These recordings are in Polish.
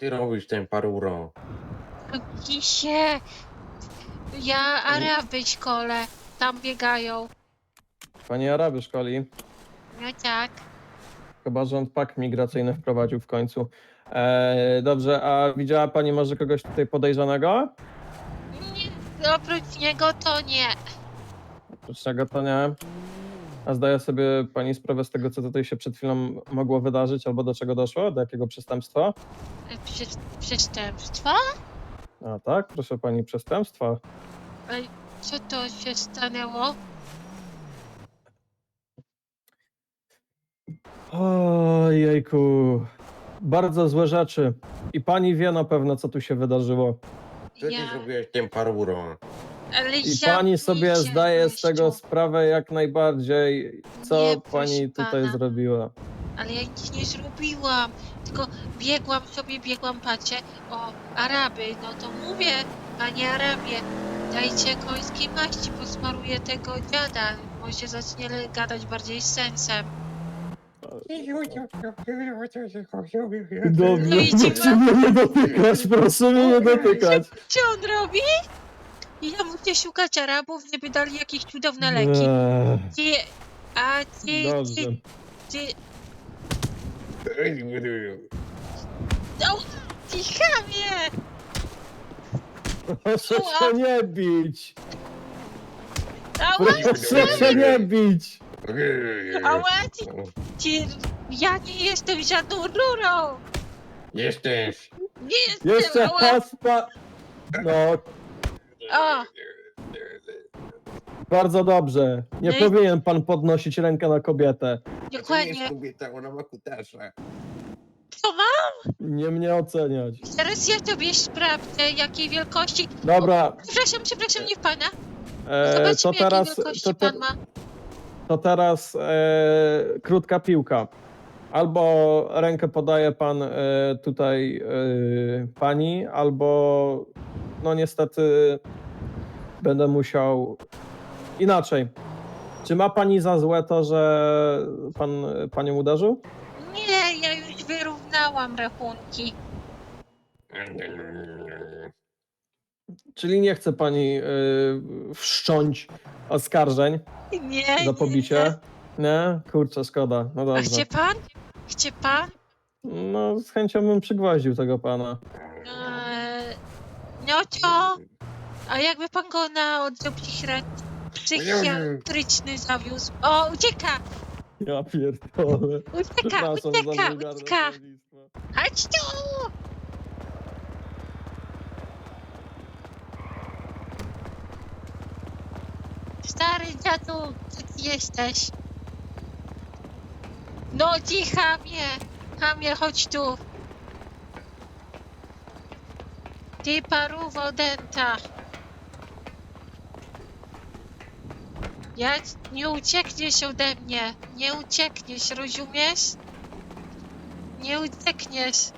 Ty robisz ten paruro. Kisie! Ja Araby szkole. Tam biegają. Pani Araby szkoli. No tak. Chyba rząd pak migracyjny wprowadził w końcu. E, dobrze, a widziała pani może kogoś tutaj podejrzanego? Nie, oprócz niego to nie. Oprócz tego to nie. A zdaje sobie pani sprawę z tego, co tutaj się przed chwilą mogło wydarzyć, albo do czego doszło? Do jakiego przestępstwa? Prze przestępstwo? A tak, proszę pani, przestępstwa. Ej, Co to się stanęło? Ojejku. Bardzo złe rzeczy. I pani wie na pewno, co tu się wydarzyło. Co ty Ja, zrobiłeś ten paruro? Ale I ja pani sobie zdaje z tego sprawę jak najbardziej, co Nie, proszę pani tutaj pana. zrobiła. Ale ja nic nie zrobiłam. Tylko biegłam sobie, biegłam, patrzę. O, Araby, no to mówię, panie Arabie, dajcie końskiej maści, posmaruję tego dziada. Może zacznie le- gadać bardziej z sensem. Dobrze, No i ci- proszę mnie nie dotykać, proszę mnie nie dotykać. Co on robi? I ja muszę szukać Arabów, żeby dali jakieś cudowne leki. Eee, Ty, a ty, Dobrze. ty, ty, no, ty chamie! Proszę się nie bić! Ała, Proszę się nie bić! ała, ty, ty, ja nie jestem żadną rurą! Jesteś. Nie jestem, Jeszcze ała! raz pa... No, O, bardzo dobrze. Nie No i- powinien pan podnosić rękę na kobietę. To nie jest dokładnie. kobieta, ona ma kutasza. Co ma? Nie mnie oceniać. Zaraz ja tobie sprawdzę, jakiej wielkości... Dobra, Przepraszam, przepraszam, nie w pana. e, Zobaczmy, to jakiej teraz, wielkości to, te, pan ma. to teraz e, krótka piłka. Albo rękę podaje pan e, tutaj e, pani, albo no niestety będę musiał inaczej. Czy ma pani za złe to, że pan panią uderzył? Nie, ja już wyrównałam rachunki. Czyli nie chce pani e, wszcząć oskarżeń Nie, za pobicie? Nie? Kurczę, szkoda. No A dobrze. chce pan? Chce pan? No, z chęcią bym przygwoździł tego pana. Eee, no to... A jakby pan go na oddział psychiatr- psychiatryczny zawiózł? O, ucieka! Ja pierdolę. Ucieka, Przepraszam za ucieka, wulgarne ucieka! słownictwo. Chodź tu! Stary dziadu, gdzie ty jesteś? No ci chamie! Chamie, chodź tu! Ty paruwo denta! Ja nie uciekniesz ode mnie! Nie uciekniesz, rozumiesz? Nie uciekniesz.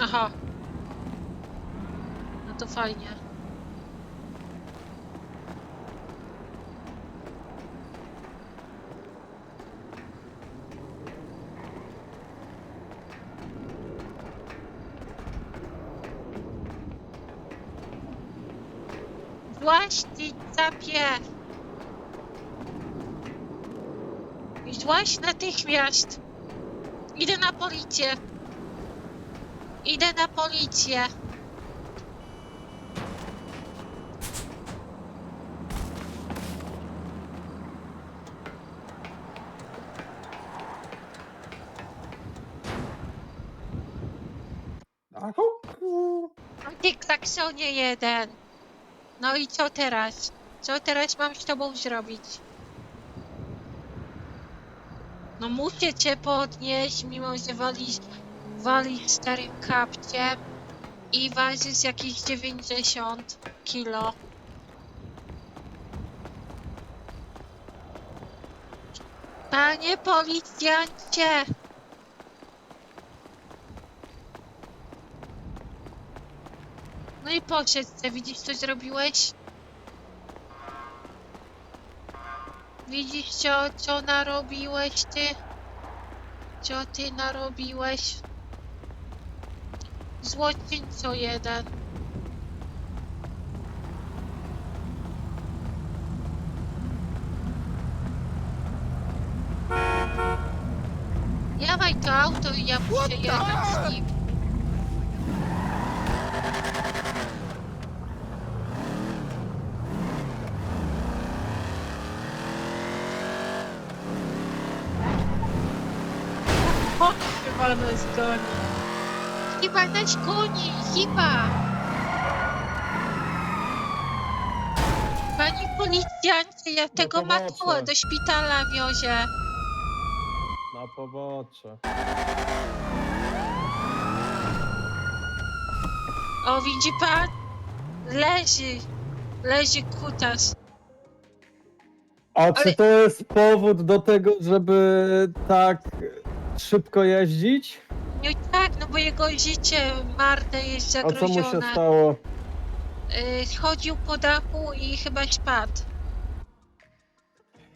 Aha. No to fajnie. Złaś ty capie! Złaś natychmiast! Idę na policję! Idę na policję! Ty klaksonie jeden! No i co teraz? Co teraz mam z tobą zrobić? No muszę cię podnieść, mimo że walisz, walisz starym kapciem i ważysz jakieś 90 kilo. Panie policjancie! No i poszedł, se, widzisz co zrobiłeś? Widzisz co, co narobiłeś ty? Co ty narobiłeś? Złoczyńco jeden. Dawaj to auto i ja muszę jechać z nim. Nas goni. Chyba nas goni, chyba. Pani policjancie, ja tego pomocy. matoła do szpitala wiozę. Na pobocze. O, widzi pan? Leży. Leży kutas. A czy to jest powód do tego, żeby tak szybko jeździć? No tak, no bo jego życie marne jest A co mu się zagrożone. stało? Y, Schodził po dachu i chyba spadł.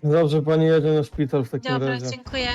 Dobrze, pani jedzie na szpital w takim Dobra, razie. dziękuję.